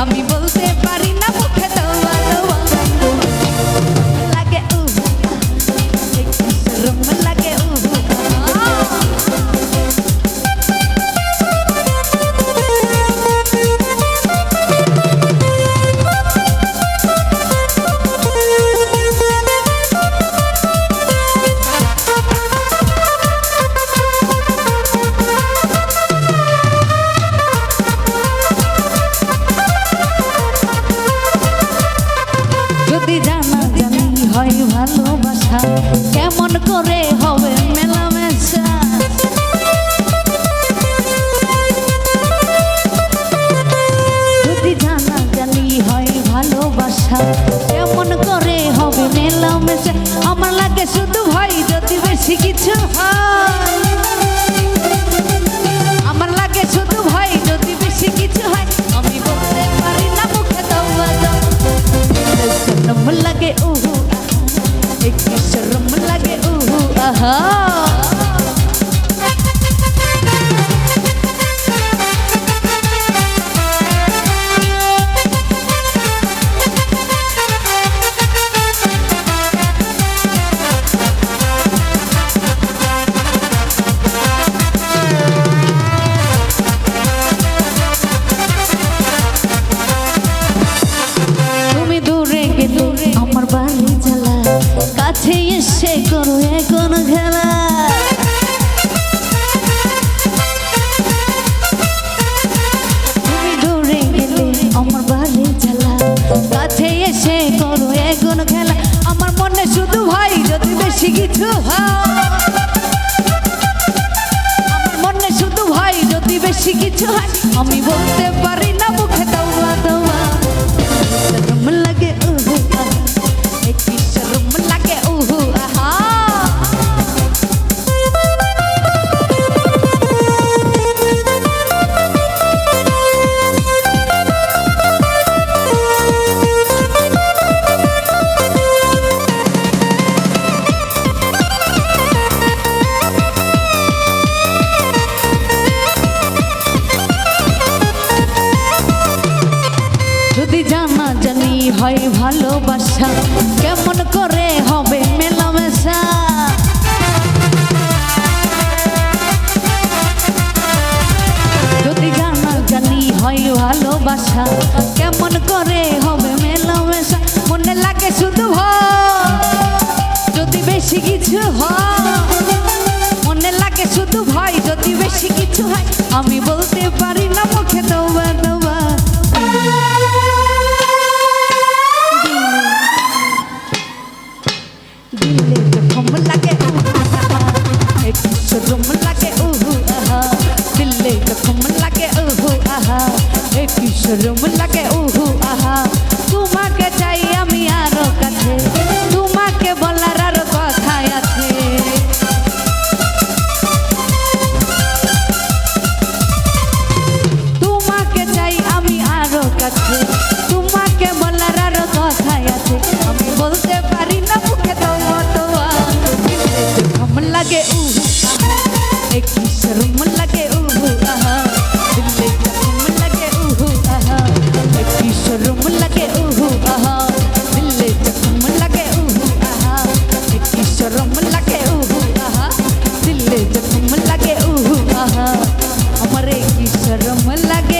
A mi voz বেশি কিছু হয়। আমার লাগে শুধু ভাই যদি বেশি কিছু হয়, আমি বলতে পারি না মুখে দৌড়া দাও লাগে উহু একটু শরম লাগে, উহু, আহা। কিছু হয় আমার শুধু ভাই যদি বেশি কিছু আমি বলতে পারি যদি জানা জানি হয় ভালোবাসা, কেমন করে হবে মেলামেশা? যদি জানা জানি হয় ভালোবাসা, কেমন করে হবে মেলামেশা? মনে লাগে শুধু যদি বেশি কিছু হয়, মনে লাগে শুধু ভয়। যদি বেশি কিছু হয়, আমি বলতে পারি ঝুলুম লাগে, উহু, আহা। তোমাকে চাই আমি আরও কাছে। তোমাকে বলার আরও কথায় আছে। তোমাকে চাই আমি আরও কাছে। शर्म लगे ऊ आहा हमारे की शर्म लगे